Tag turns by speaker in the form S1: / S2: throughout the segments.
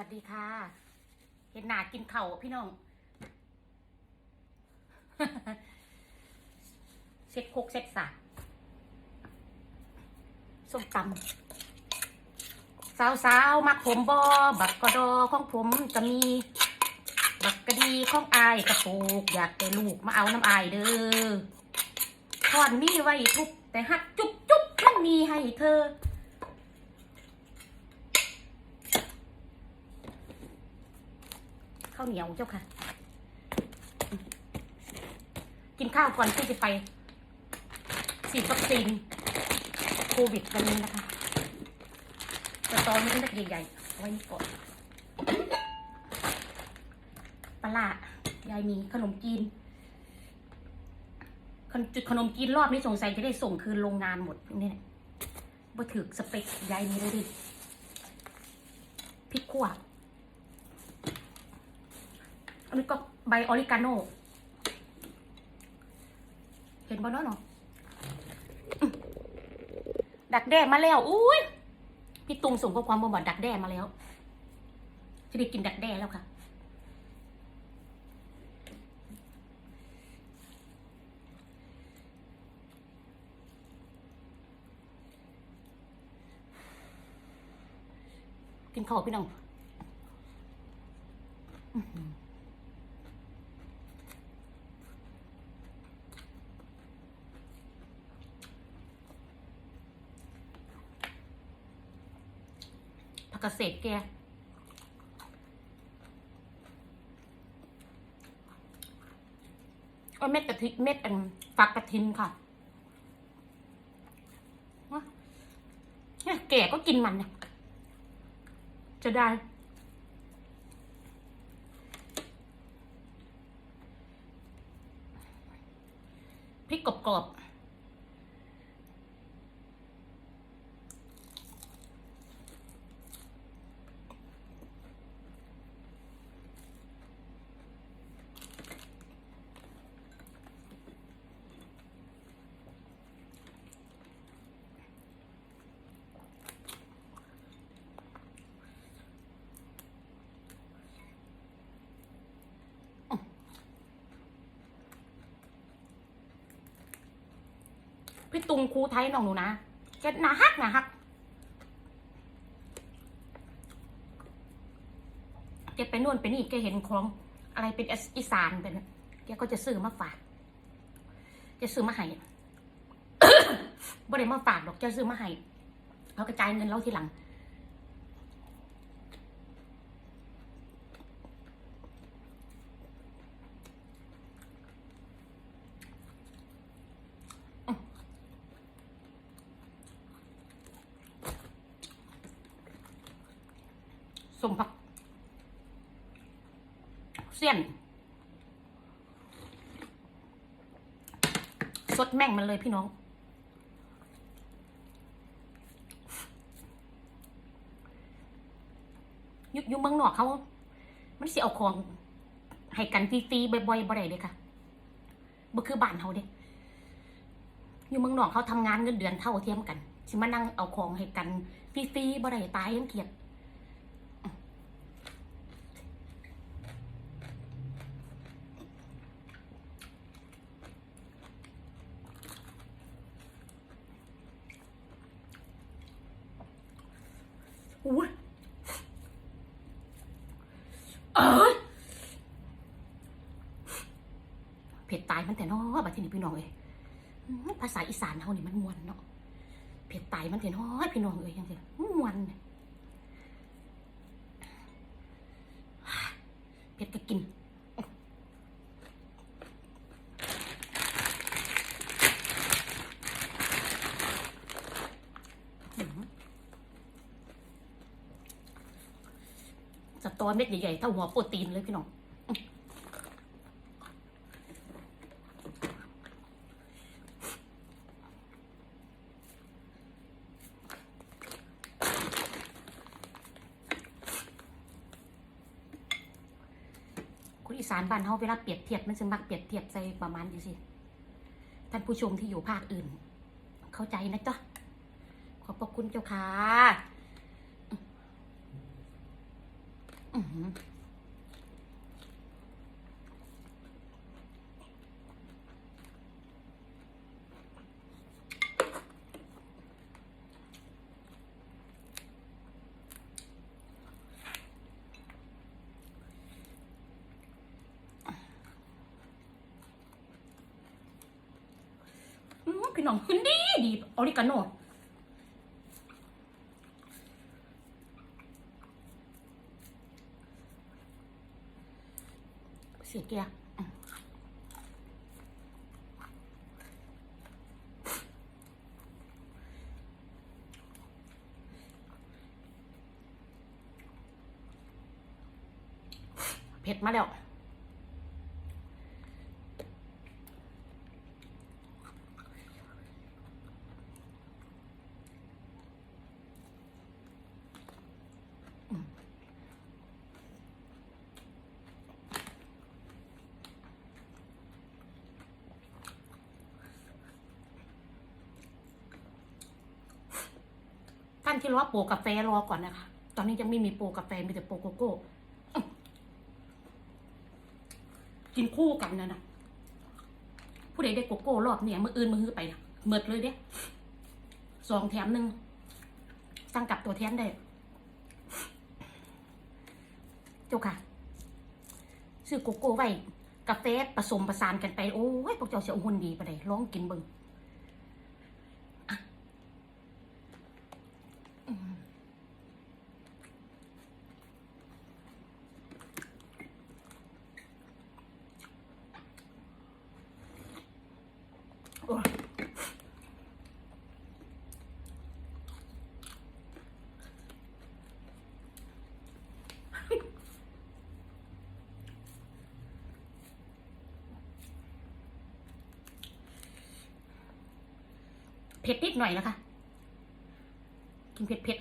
S1: วัสดีค่ะ เห็นหนากินเข่าพี่น้องเซ็ตคกเซ็ตสากส้มตำสาวสาวๆมักผมบอบักกระดอของผมจะมี บักกะดีของอายกระปูกอยากได้ลูกมาเอาน้ำอายเด้อทอนมีไว้ทุบแต่หักจุ๊บจุ๊บมันมีให้เธอ ข้าวเหนียวเจ้าค่ะ กินข้าวก่อนที่จะไปฉีดวัคซีนโควิดวันนี้นะคะแต่ตอนนี้เป็นตะเกียงใหญ่เอาไว้นี่ก่อนปลายายมีขนมจีนจุดขนมจีนรอบนี้สงสัยจะได้ส่งคืนโรงงานหมดนี่แหละบ่ถือสเปคยายมีเลยดิพริกขั่ว นนี้ก็ใบออริกาโน เห็นบ่เนาะเนาะอื้อดักแด้มาแล้ว อุ้ย พี่ตุงส่งข้อความมาบอกดักแด้มาแล้ว จะได้กินดักแด้แล้วค่ะ กินข้าวพี่น้อง ผั กกระเสดแกเอาเม็ดกะทิเม็ดอันฝักกระทินค่ะวะเนี่ยแก่ก็กินมันเนี่ยจะได้ พริกกรอบๆ พี่ตุงครูไทยน้องหนูนะแกหนาฮักหนาฮักแกไปนู่นไปนี่แกเห็นของอะไรเป็นอีสานเป็นแกก็จะซื้อมาฝากจะซื้อมาให้บ่ได้มาฝากดอกจะซื้อมาให้เขากระจายเงินเราทีหลัง สมผักเสี้ยน สดแม่งมันเลยพี่น้อง ยุยุเมืองนอกเขา มันสิเอาของ ให้กันฟรีๆบ่อยๆบ่ได้เลยค่ะบ่คือบ้านเขาเด้อยู่เมืองนอกเขาทำงานเงินเดือนเท่าเทียมกันสิมานั่งเอาของให้กันฟรีๆบ่ได้ตายยังเกลียด อุ้ย เอ้ยเผ็ดตายมันแต่น้อบัดทีนี้พี่น้องเอ้ยภาษาอีสานเขานี่มันมวนเนาะเผ็ดตายมันแต่น้อยพี่น้องเอ้ยยังไงมวนเผ็ดก็กิน ส ตอเม็ดใหญ่ๆเท่าหัวโปรตีนเลยพี่น้องคนอีสานบ้านเฮาเวลาเปรียบเทียบมันจะมักเปรียบเทียบใส่ประมาณนี้สิท่านผู้ชมที่อยู่ภาคอื่น เข้าใจนะจ๊ะขอบพระคุณเจ้าค่ะ อื้อหืออื้อ พี่น้องขึ้นดีดีออริกาโน สีเกียร์เผ็ดมาแล้ว ท่านที่รอโปรกาแฟรอก่อนนะคะ ตอนนี้ยังไม่มีโปรกาแฟมีแต่โปรโกโก้ กินคู่กันนะนะผู้ใดได้โกโก้รอบเนี่ยมืออื่นมือฮือไปนะเมิดเลยเด้สองแถมหนึ่งสั่งกับตัวแทนได้เจ้าค่ะซื้อโกโก้ไว้กาแฟผสมประสานกันไป โอ้ยพวกเจ้าเสียหุ่นดีไปเลยลองกินเบิ่ง โอ้ย เผ็ดนิดหน่อยนะคะ กินเผ็ดเผ็ดน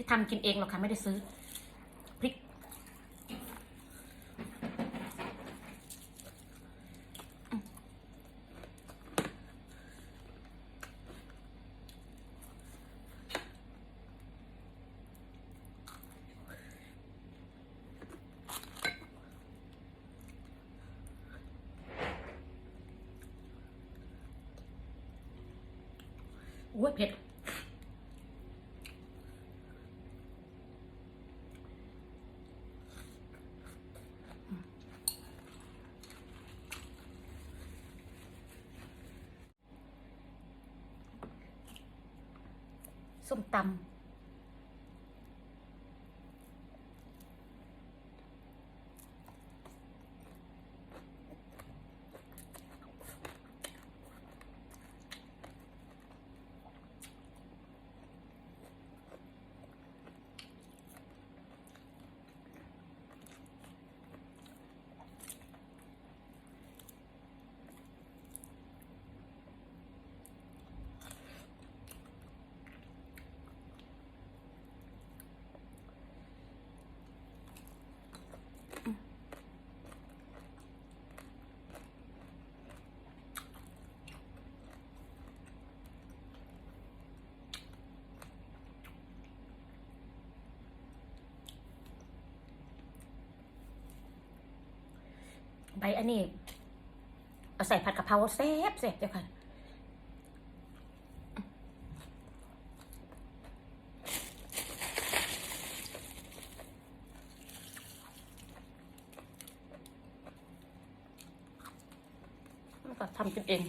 S1: ี่ทำกินเองหรอกค่ะ ไม่ได้ซื้อ อ้ยเผ็ดส้มตำ ใบอันนี้ เอาใส่ผัดกะเพราแซ่บแซ่บเจ้าค่ะ แล้วก็ทำกินเอง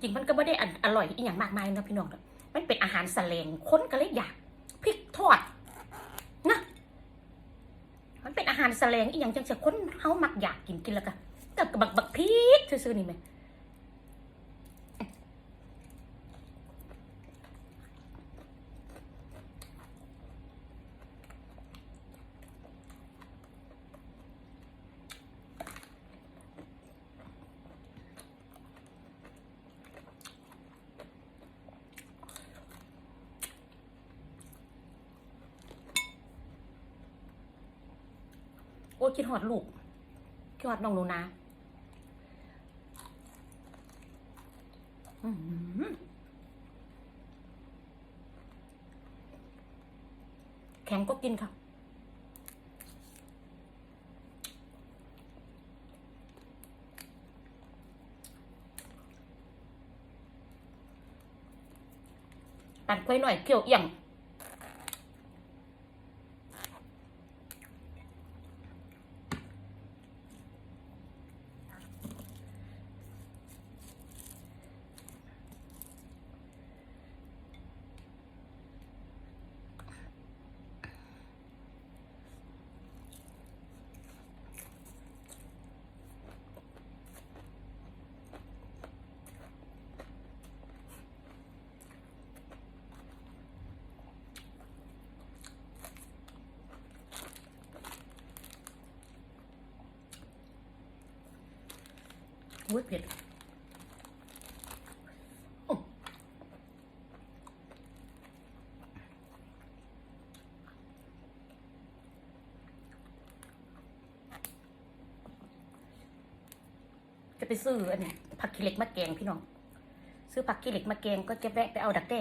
S1: จริงมันก็ไม่ได้อร่อยอีกอย่างมากมายนะพี่น้องมันเป็นอาหารแสลงค้นก็เลยอยากพริกทอดนะมันเป็นอาหารแสลงอีกอย่างจังจะค้นเขามักอยากกินกินแล้วก็แต่บักบักพริกซื่อๆนี่ไหม โอ้คิดหอดลูกคิดหอดน้องหนูนาอื้อหือแข็งก็กินค่ะปั่นกล้วยหน่อยเกี่ยวเอี่ยง อุ้ยเผ็ดอื้อจะไปซื้ออันนี้ผักขี้เหล็กมาแกงพี่น้อง ซื้อผักขี้เหล็กมาแกงก็จะแวะไปเอาดักแด้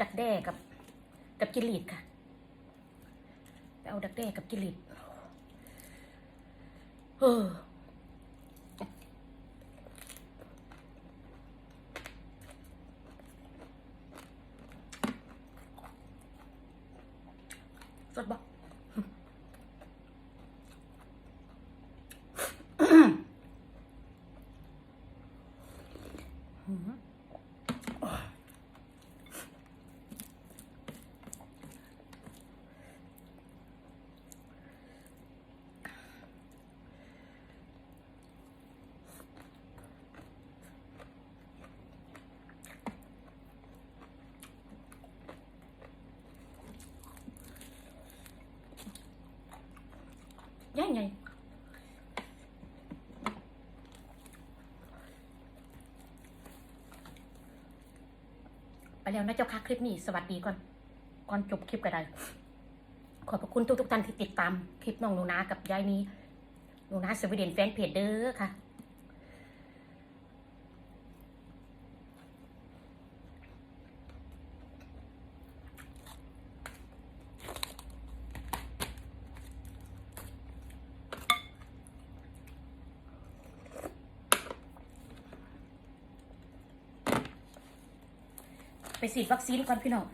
S1: ดักแด้กับ กับกิลีดค่ะ ไปเอาดักแด้กับกิลีด เออสดบ่ยัง ไงไปแล้วนะเจ้าค่ะคลิปนี้สวัสดีก่อน ก่อนจบคลิปก็ได้ ขอบพระคุณทุกทุกๆท่านที่ติดตามคลิปน้องหนูนากับยายนี้หนูนาสวีเดนแฟนเพจเด้อค่ะ ฉีดวัคซีนก่อนพี่น้อง